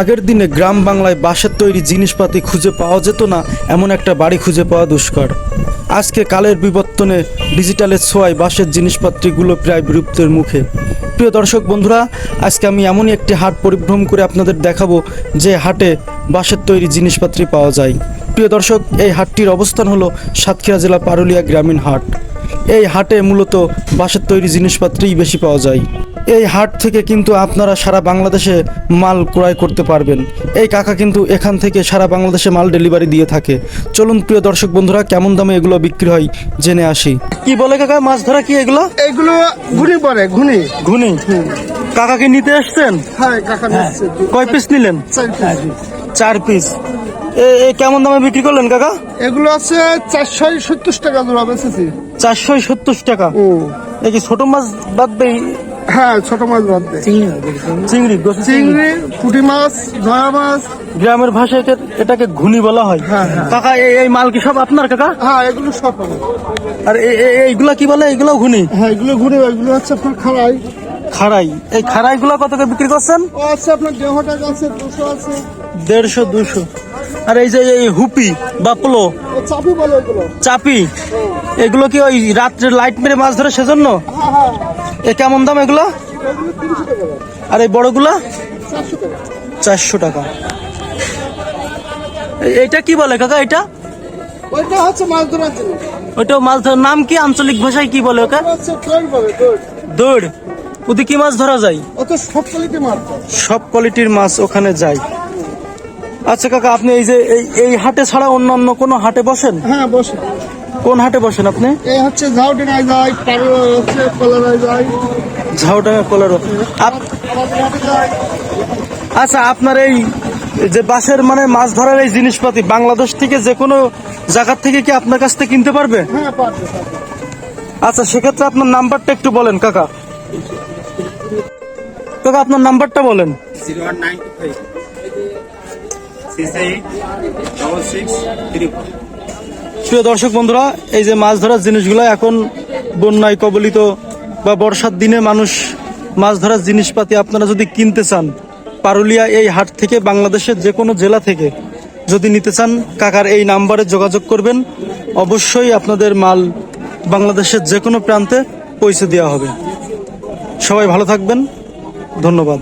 আগের দিনে গ্রাম বাংলায় বাঁশের তৈরি জিনিসপাতি খুঁজে পাওয়া যেত না, এমন একটা বাড়ি খুঁজে পাওয়া দুষ্কর। আজকে কালের বিবর্তনে ডিজিটালের ছোঁয়ায় বাঁশের জিনিসপাতিগুলো প্রায় বিলুপ্তের মুখে। প্রিয় দর্শক বন্ধুরা, আজকে আমি এমনই একটি হাট পরিভ্রম করে আপনাদের দেখাবো যে হাটে বাঁশের তৈরি জিনিসপাতি পাওয়া যায়। প্রিয় দর্শক, এই হাটটির অবস্থান হলো সাতক্ষীরা জেলা পারুলিয়া গ্রামীণ হাট। এই হাটে মূলত বাঁশের তৈরি জিনিসপত্রই বেশি পাওয়া যায়। এই হাট থেকে কিন্তু আপনারা সারা বাংলাদেশে মাল ক্রয় করতে পারবেন। এই কাকা কিন্তু এখান থেকে সারা বাংলাদেশে মাল ডেলিভারি দিয়ে থাকে। চলুন প্রিয় দর্শক বন্ধুরা কেমন দামে এগুলো বিক্রি হয় জেনে আসি। কি বলে কাকা মাছ ধরা কি এগুলো? এগুলো ঘুনি পড়ে ঘুনি। ঘুনি? কাকাকে নিতে এসছেন? হ্যাঁ কাকা নিচ্ছে কয় পিস নিলেন? চার পিস এ কেমন দামে বিক্রি করলেন কাকা? এগুলো আছে চারশো সত্তর টাকা জোড়া বেচেছি। চারশো সত্তর টাকা। কি ছোট মাছ বাদবেই হ্যাঁ ছোট মাছ দেয় চিংড়ি চিংড়ি চিংড়ি। পুঁটি মাছ দয়া মাছ। গ্রামের ভাষায় এটাকে ঘুনি বলা হয়। হ্যাঁ, হ্যাঁ। কাকা এই মাল কি সব আপনার কাকা? হ্যাঁ এগুলো সব আর এইগুলা কি বলে? এইগুলো ঘুনি? হ্যাঁ এগুলো ঘুরে এগুলো হচ্ছে আপনার খাড়াই। খাড়াই। এই খাড়াই গুলা কত করে বিক্রি করছেন? আছে আপনার দেড়শো টাকা আছে দুশো আছে। দেড়শো দুশো। আর এই যে এই হুপি বা প্লো চাপি বলে এগুলো। চাপি এগুলো কি ওই রাত্রে লাইট মেরে মাছ ধরে সেজন্য? হ্যাঁ হ্যাঁ। এ কেমন দাম এগুলো? আর এই বড়গুলা? চারশো টাকা। এটা কি বলে কাকা এটা? ওইটা হচ্ছে মাছ ধরার জন্য। ওইটা মাছ ধরার নাম কি? আঞ্চলিক ভাষায় কি বলে ওকে? দৌড় ওদি কি মাছ ধরা যায়? সব কোয়ালিটি মাছ সব কোয়ালিটির মাছ ওখানে যায়। আচ্ছা কাকা আপনি এই যে এই হাটে ছাড়া অন্য অন্য কোনো হাটে বসেন? হ্যাঁ বসে। কোন হাটে বসেন আপনি? এই হচ্ছে পারো কলারায় ঝাউডাঙ্গা কলারো আচ্ছা আপনার এই যে বাসের মানে মাছ ধরার এই জিনিসপাতি বাংলাদেশ থেকে যে কোনো জায়গার থেকে কি আপনার কাছ থেকে কিনতে পারবে? হ্যাঁ পারবে আচ্ছা সেক্ষেত্রে আপনার নাম্বারটা একটু বলেন কাকা। কাকা আপনার নাম্বারটা বলেন। zero প্রিয় দর্শক বন্ধুরা, এই যে মাছ ধরার জিনিসগুলো এখন বন্যায় কবলিত বা বর্ষার দিনে মানুষ মাছ ধরার জিনিসপাতি আপনারা যদি কিনতে চান, পারুলিয়া এই হাট থেকে, বাংলাদেশের যে কোনো জেলা থেকে যদি নিতে চান, কাকার এই নাম্বারে যোগাযোগ করবেন। অবশ্যই আপনাদের মাল বাংলাদেশের যে কোনো প্রান্তে পৌঁছে দেওয়া হবে। সবাই ভালো থাকবেন। ধন্যবাদ।